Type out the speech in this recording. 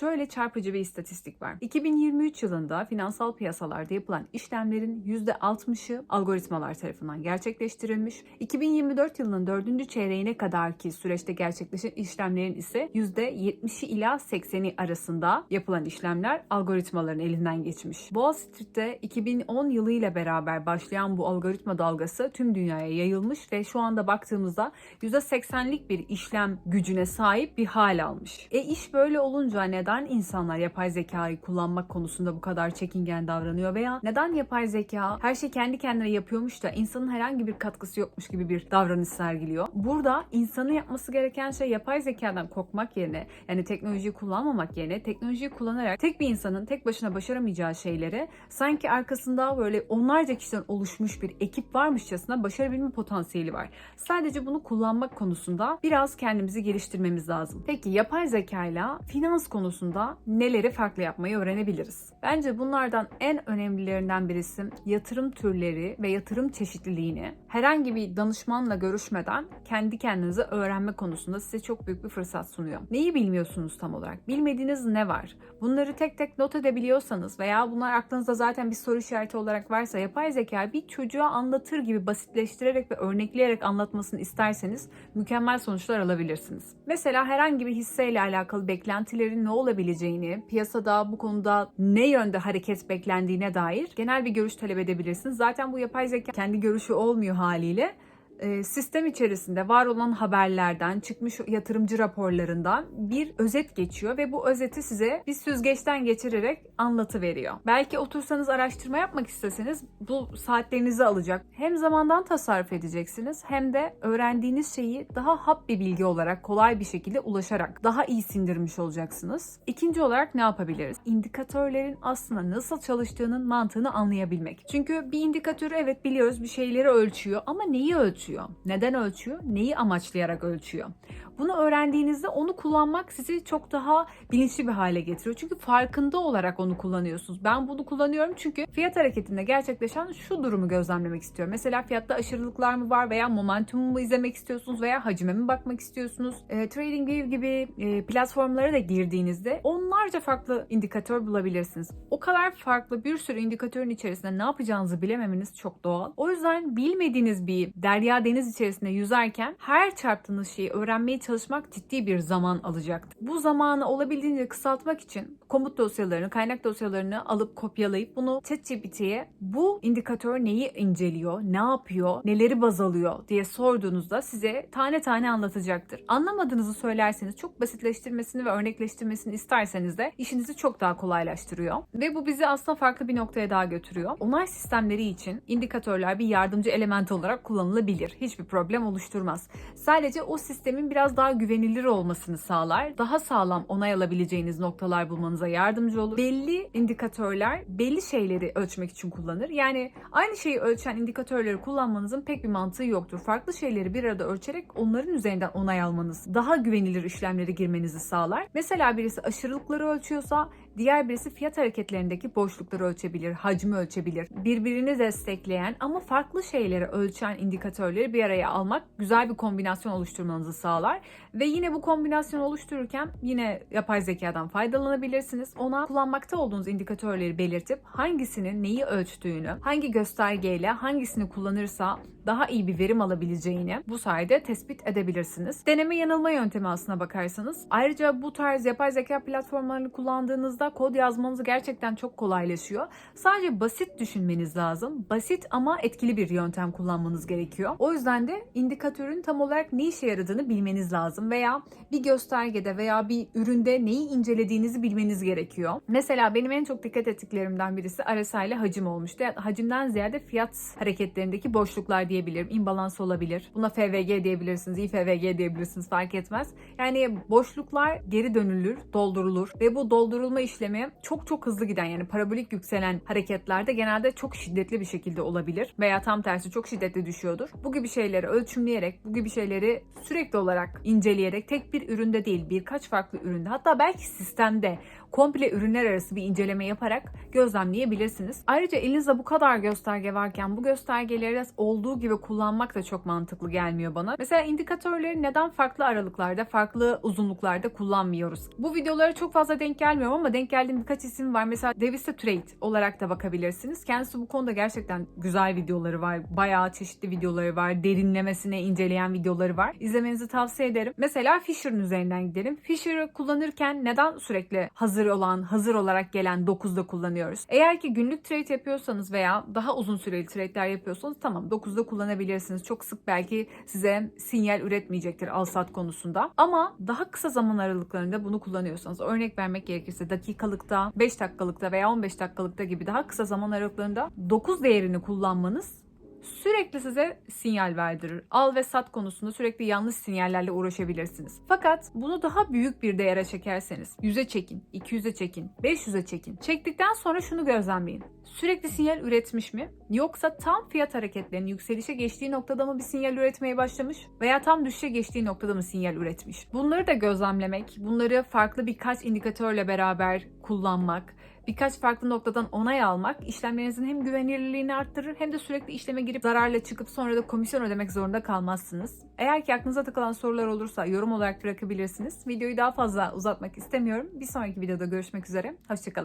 şöyle çarpıcı bir istatistik var. 2023 yılında finansal piyasalarda yapılan işlemlerin %60'ı algoritmalar tarafından gerçekleştirilmiş. 2024 yılının 4. çeyreğine kadar ki süreçte gerçekleşen işlemlerin ise %70'i ila 80'i arasında yapılan işlemler algoritmaların elinden geçmiş. Wall Street'te 2010 yılıyla beraber başlayan bu algoritma dalgası tüm dünyaya yayılmış ve şu anda baktığımızda %80'lik bir işlem gücüne sahip bir hal almış. E iş böyle olunca neden insanlar yapay zekayı kullanmak konusunda bu kadar çekingen davranıyor veya neden yapay zeka her şey kendi kendine yapıyormuş da insanın herhangi bir katkısı yokmuş gibi bir davranış sergiliyor? Burada insanın yapması gereken şey yapay zekadan korkmak yerine yani teknolojiyi kullanmamak yerine teknolojiyi kullanarak tek bir insanın tek başına başaramayacağı şeyleri sanki arkasında böyle onlarca kişiden oluşmuş bir ekip varmışçasına başarabilme potansiyeli var. Sadece bunu kullanmak konusunda biraz kendimizi geliştirmemiz lazım. Peki yapay zekayla finans konusunda neleri farklı yapmayı öğrenebiliriz? Bence bunlardan en önemlilerinden birisi yatırım türleri ve yatırım çeşitliliğini herhangi bir danışmanla görüşmeden kendi kendinize öğrenme konusunda size çok büyük bir fırsat sunuyor. Neyi bilmiyorsunuz tam olarak? Bilmediğiniz ne var? Bunları tek tek not edebiliyorsanız veya bunlar aklınızda zaten bir soru işareti olarak varsa yapay zeka bir çocuğa anlatır gibi basitleştirerek ve örnekleyerek anlatmasını isterseniz mükemmel sonuçlar alabilirsiniz. Mesela herhangi bir hisseyle alakalı beklentilerin ne olabileceğini, piyasada bu konuda ne yönde hareket beklendiğine dair genel bir görüş talep edebilirsiniz. Zaten bu yapay zeka kendi görüşü olmuyor haliyle sistem içerisinde var olan haberlerden, çıkmış yatırımcı raporlarından bir özet geçiyor ve bu özeti size bir süzgeçten geçirerek anlatı veriyor. Belki otursanız araştırma yapmak isteseniz bu saatlerinizi alacak. Hem zamandan tasarruf edeceksiniz hem de öğrendiğiniz şeyi daha hap bir bilgi olarak kolay bir şekilde ulaşarak daha iyi sindirmiş olacaksınız. İkinci olarak ne yapabiliriz? İndikatörlerin aslında nasıl çalıştığının mantığını anlayabilmek. Çünkü bir indikatörü evet biliyoruz bir şeyleri ölçüyor ama neyi ölçüyor? Ölçüyor? Neden ölçüyor? Neyi amaçlayarak ölçüyor? Bunu öğrendiğinizde onu kullanmak sizi çok daha bilinçli bir hale getiriyor. Çünkü farkında olarak onu kullanıyorsunuz. Ben bunu kullanıyorum çünkü fiyat hareketinde gerçekleşen şu durumu gözlemlemek istiyorum. Mesela fiyatta aşırılıklar mı var veya momentumu mu izlemek istiyorsunuz veya hacime mi bakmak istiyorsunuz? E, TradingView gibi e, platformlara da girdiğinizde onlarca farklı indikatör bulabilirsiniz. O kadar farklı bir sürü indikatörün içerisinde ne yapacağınızı bilememeniz çok doğal. O yüzden bilmediğiniz bir derya deniz içerisinde yüzerken her çarptığınız şeyi öğrenmeye çalışmak ciddi bir zaman alacaktır. Bu zamanı olabildiğince kısaltmak için komut dosyalarını, kaynak dosyalarını alıp kopyalayıp bunu ChatGPT'ye bu indikatör neyi inceliyor, ne yapıyor, neleri baz alıyor diye sorduğunuzda size tane tane anlatacaktır. Anlamadığınızı söylerseniz çok basitleştirmesini ve örnekleştirmesini isterseniz de işinizi çok daha kolaylaştırıyor. Ve bu bizi aslında farklı bir noktaya daha götürüyor. Onay sistemleri için indikatörler bir yardımcı element olarak kullanılabilir. Hiçbir problem oluşturmaz. Sadece o sistemin biraz daha güvenilir olmasını sağlar. Daha sağlam onay alabileceğiniz noktalar bulmanıza yardımcı olur. Belli indikatörler belli şeyleri ölçmek için kullanır. Yani aynı şeyi ölçen indikatörleri kullanmanızın pek bir mantığı yoktur. Farklı şeyleri bir arada ölçerek onların üzerinden onay almanız, daha güvenilir işlemlere girmenizi sağlar. Mesela birisi aşırılıkları ölçüyorsa Diğer birisi fiyat hareketlerindeki boşlukları ölçebilir, hacmi ölçebilir. Birbirini destekleyen ama farklı şeyleri ölçen indikatörleri bir araya almak güzel bir kombinasyon oluşturmanızı sağlar. Ve yine bu kombinasyonu oluştururken yine yapay zekadan faydalanabilirsiniz. Ona kullanmakta olduğunuz indikatörleri belirtip hangisinin neyi ölçtüğünü, hangi göstergeyle hangisini kullanırsa daha iyi bir verim alabileceğini bu sayede tespit edebilirsiniz. Deneme yanılma yöntemi aslına bakarsanız. Ayrıca bu tarz yapay zeka platformlarını kullandığınızda kod yazmanız gerçekten çok kolaylaşıyor. Sadece basit düşünmeniz lazım. Basit ama etkili bir yöntem kullanmanız gerekiyor. O yüzden de indikatörün tam olarak ne işe yaradığını bilmeniz lazım veya bir göstergede veya bir üründe neyi incelediğinizi bilmeniz gerekiyor. Mesela benim en çok dikkat ettiklerimden birisi RSI ile hacim olmuştu. Hacimden ziyade fiyat hareketlerindeki boşluklar diyebilirim. imbalans olabilir. Buna FVG diyebilirsiniz, IFVG diyebilirsiniz fark etmez. Yani boşluklar geri dönülür, doldurulur ve bu doldurulma işlemi çok çok hızlı giden yani parabolik yükselen hareketlerde genelde çok şiddetli bir şekilde olabilir veya tam tersi çok şiddetli düşüyordur. Bu gibi şeyleri ölçümleyerek, bu gibi şeyleri sürekli olarak inceleyerek tek bir üründe değil birkaç farklı üründe hatta belki sistemde komple ürünler arası bir inceleme yaparak gözlemleyebilirsiniz. Ayrıca elinizde bu kadar gösterge varken bu göstergeleri olduğu gibi kullanmak da çok mantıklı gelmiyor bana. Mesela indikatörleri neden farklı aralıklarda, farklı uzunluklarda kullanmıyoruz? Bu videolara çok fazla denk gelmiyorum ama denk geldiğim birkaç isim var. Mesela Davis'te Trade olarak da bakabilirsiniz. Kendisi bu konuda gerçekten güzel videoları var. Bayağı çeşitli videoları var. Derinlemesine inceleyen videoları var. İzlemenizi tavsiye ederim. Mesela Fisher'ın üzerinden gidelim. Fisher'ı kullanırken neden sürekli hazır olan, hazır olarak gelen 9'da kullanıyoruz? Eğer ki günlük trade yapıyorsanız veya daha uzun süreli trade'ler yapıyorsanız tamam 9'da kullanabilirsiniz. Çok sık belki size sinyal üretmeyecektir al sat konusunda. Ama daha kısa zaman aralıklarında bunu kullanıyorsanız örnek vermek gerekirse dakikalıkta, 5 dakikalıkta veya 15 dakikalıkta gibi daha kısa zaman aralıklarında 9 değerini kullanmanız sürekli size sinyal verdirir. Al ve sat konusunda sürekli yanlış sinyallerle uğraşabilirsiniz. Fakat bunu daha büyük bir değere çekerseniz 100'e çekin, 200'e çekin, 500'e çekin. Çektikten sonra şunu gözlemleyin. Sürekli sinyal üretmiş mi? Yoksa tam fiyat hareketlerinin yükselişe geçtiği noktada mı bir sinyal üretmeye başlamış? Veya tam düşüşe geçtiği noktada mı sinyal üretmiş? Bunları da gözlemlemek, bunları farklı birkaç indikatörle beraber kullanmak, birkaç farklı noktadan onay almak işlemlerinizin hem güvenilirliğini arttırır hem de sürekli işleme girip zararla çıkıp sonra da komisyon ödemek zorunda kalmazsınız. Eğer ki aklınıza takılan sorular olursa yorum olarak bırakabilirsiniz. Videoyu daha fazla uzatmak istemiyorum. Bir sonraki videoda görüşmek üzere. Hoşçakalın.